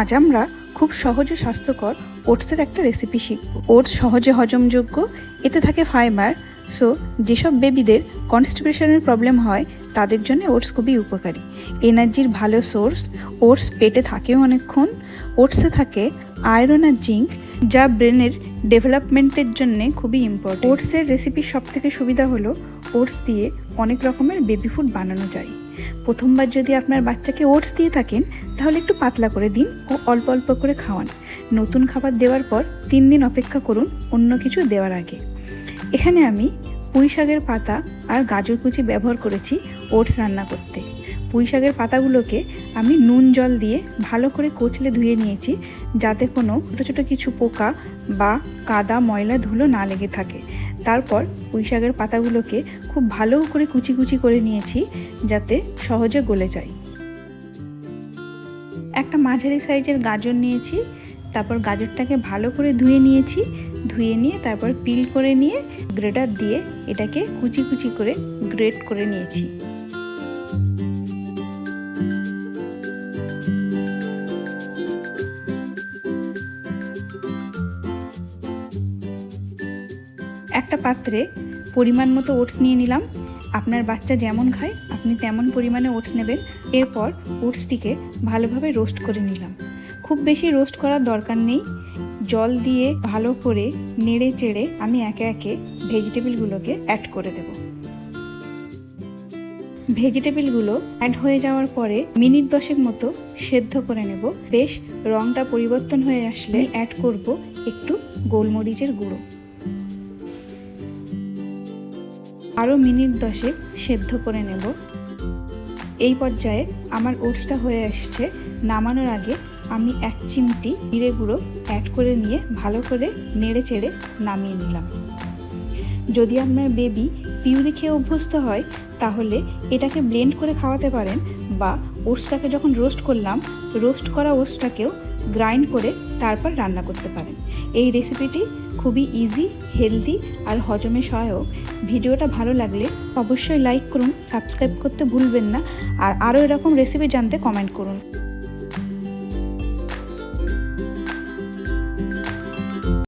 আজ আমরা খুব সহজ স্বাস্থ্যকর ওটসের একটা রেসিপি শিখব। ওটস সহজে হজমযোগ্য, এতে থাকে ফাইবার সো যেসব বেবিদের কনস্টিপেশনের প্রবলেম হয়, তাদের জন্য ওটস খুবই উপকারী। এনার্জির ভালো সোর্স ওটস পেটে থাকেও অনেকক্ষণ, ওটসে থাকে আয়রন আর জিঙ্ক যা ব্রেনের ডেভেলপমেন্টের জন্য খুবই ইম্পর্টেন্ট ওটসের রেসিপির সব থেকে সুবিধা হলো, ওটস দিয়ে অনেক রকমের বেবি ফুড বানানো যায়। প্রথমবার যদি আপনার বাচ্চাকে ওটস দিয়ে থাকেন, তাহলে একটু পাতলা করে দিন ও অল্প অল্প করে খাওয়ান। নতুন খাবার দেওয়ার পর তিন দিন অপেক্ষা করুন অন্য কিছু দেওয়ার আগে। এখানে আমি পুঁই শাকের পাতা আর গাজর কুচি ব্যবহার করেছি ওটস রান্না করতে। পুঁই শাকের পাতাগুলোকে আমি নুন জল দিয়ে ভালো করে কচলে ধুয়ে নিয়েছি, যাতে কোনো ছোটো ছোটো কিছু পোকা বা কাদা ময়লা ধুলো না লেগে থাকে। তারপর পুঁই শাকের পাতাগুলোকে খুব ভালো করে কুচি কুচি করে নিয়েছি যাতে সহজে গলে যায়। একটা মাঝারি সাইজের গাজর নিয়েছি, তারপর গাজরটাকে ভালো করে ধুয়ে নিয়েছি, ধুয়ে নিয়ে তারপর পিল করে নিয়ে গ্রেটার দিয়ে এটাকে কুচি কুচি করে গ্রেট করে নিয়েছি। একটা পাত্রে পরিমাণ মতো ওটস নিয়ে নিলাম। আপনার বাচ্চা যেমন খায়, আপনি তেমন পরিমাণে ওটস নেবেন। এরপর ওটসটিকে ভালোভাবে রোস্ট করে নিলাম। খুব বেশি রোস্ট করার দরকার নেই। জল দিয়ে ভালো করে নেড়ে চেড়ে আমি একে একে ভেজিটেবলগুলোকে অ্যাড করে দেব। ভেজিটেবলগুলো অ্যাড হয়ে যাওয়ার পরে মিনিট দশেক মতো সেদ্ধ করে নেব। বেশ রঙটা পরিবর্তন হয়ে আসলে অ্যাড করব একটু গোলমরিচের গুঁড়ো। আরও মিনিট দশেক সেদ্ধ করে নেব। এই পর্যায়ে আমার ওটসটা হয়ে আসছে। নামানোর আগে আমি এক চিমটি জিরে গুঁড়ো অ্যাড করে নিয়ে ভালো করে নেড়ে চেড়ে নামিয়ে নিলাম। যদি আপনার বেবি পিউরি খেয়ে অভ্যস্ত হয়, তাহলে এটাকে ব্লেন্ড করে খাওয়াতে পারেন বা ওটসটাকে যখন রোস্ট করলাম রোস্ট করা ওটসটাকেও গ্রাইন্ড করে তারপর রান্না করতে পারেন। এই রেসিপিটি খুবই ইজি হেলদি আর হজমে সহায়ক। ভিডিওটা ভালো লাগলে অবশ্যই লাইক করুন সাবস্ক্রাইব করতে ভুলবেন না। আর আরও এরকম রেসিপি জানতে কমেন্ট করুন।